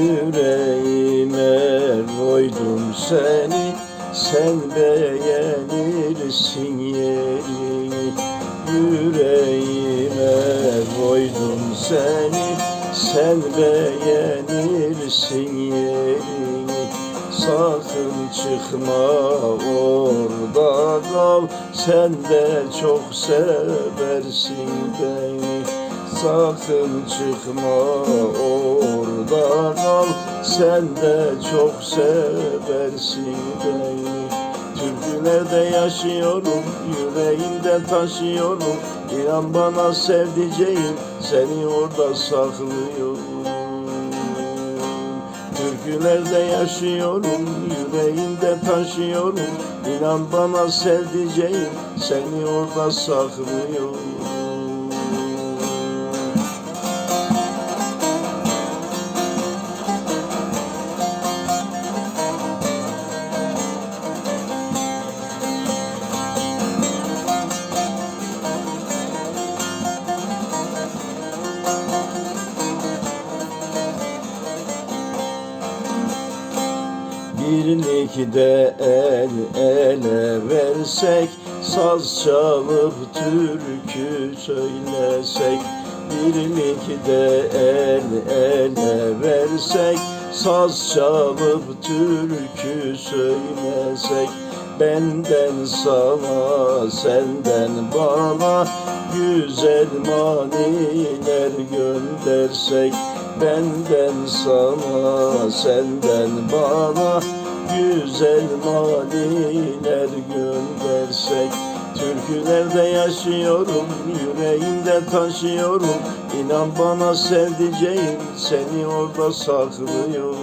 Yüreğime koydum seni Sen beğenirsin yerini. Yüreğime koydum seni Sen beğenirsin yerini. Sakın çıkma orada kal Sen de çok seversin beni Sakın çıkma orada kal Sen de çok seversin beni. Türkülerde yaşıyorum Yüreğimde taşıyorum. İnan bana sevdiceğim Seni orada saklıyorum. Türkülerde yaşıyorum, yüreğimde taşıyorum. İnan bana sevdiceğim, seni orada saklıyorum Birlikte el ele versek Saz çalıp türkü söylesek. Birlikte el ele versek Saz çalıp türkü söylesek. Benden sana, senden bana Güzel maniler göndersek. Benden sana, senden bana Güzel maniler göndersek. Türkülerde yaşıyorum, yüreğimde taşıyorum. İnan bana sevdiceğim, seni orada saklıyorum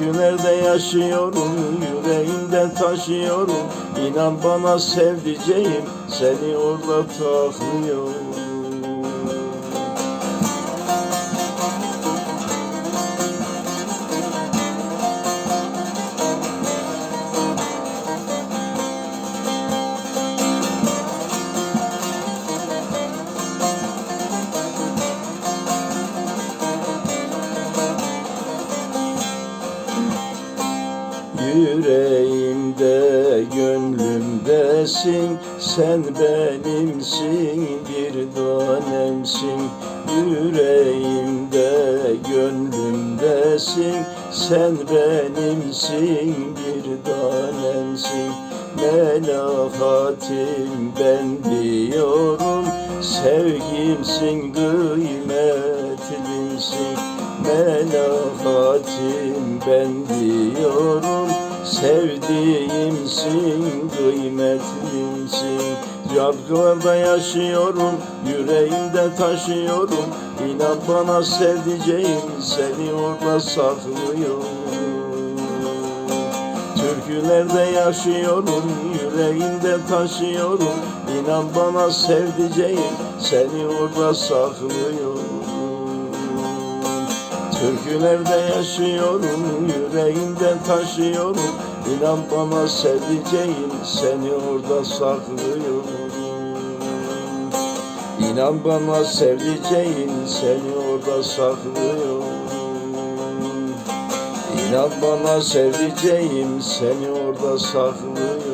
Türkülerde yaşıyorum, yüreğimde taşıyorum. İnan bana sevdiceğim, seni orada taklıyorum Yüreğimde, gönlümdesin. Sen benimsin, bir tanemsin. Yüreğimde, gönlümdesin. Sen benimsin, bir tanemsin. Melahatim ben diyorum. Sevgimsin, kıymetlimsin. Melahatim ben diyorum Sevdiğimsin, kıymetlimsin. Yargılarda yaşıyorum, yüreğimde taşıyorum. İnan bana sevdiceğim, seni orada saklıyorum. Türkülerde yaşıyorum, yüreğimde taşıyorum. İnan bana sevdiceğim, seni orada saklıyorum Türkülerde yaşıyorum, yüreğimde taşıyorum. İnan bana sevdiceğim, seni orada saklıyorum. İnan bana sevdiceğim, seni orada saklıyorum. İnan bana sevdiceğim, seni orada saklıyorum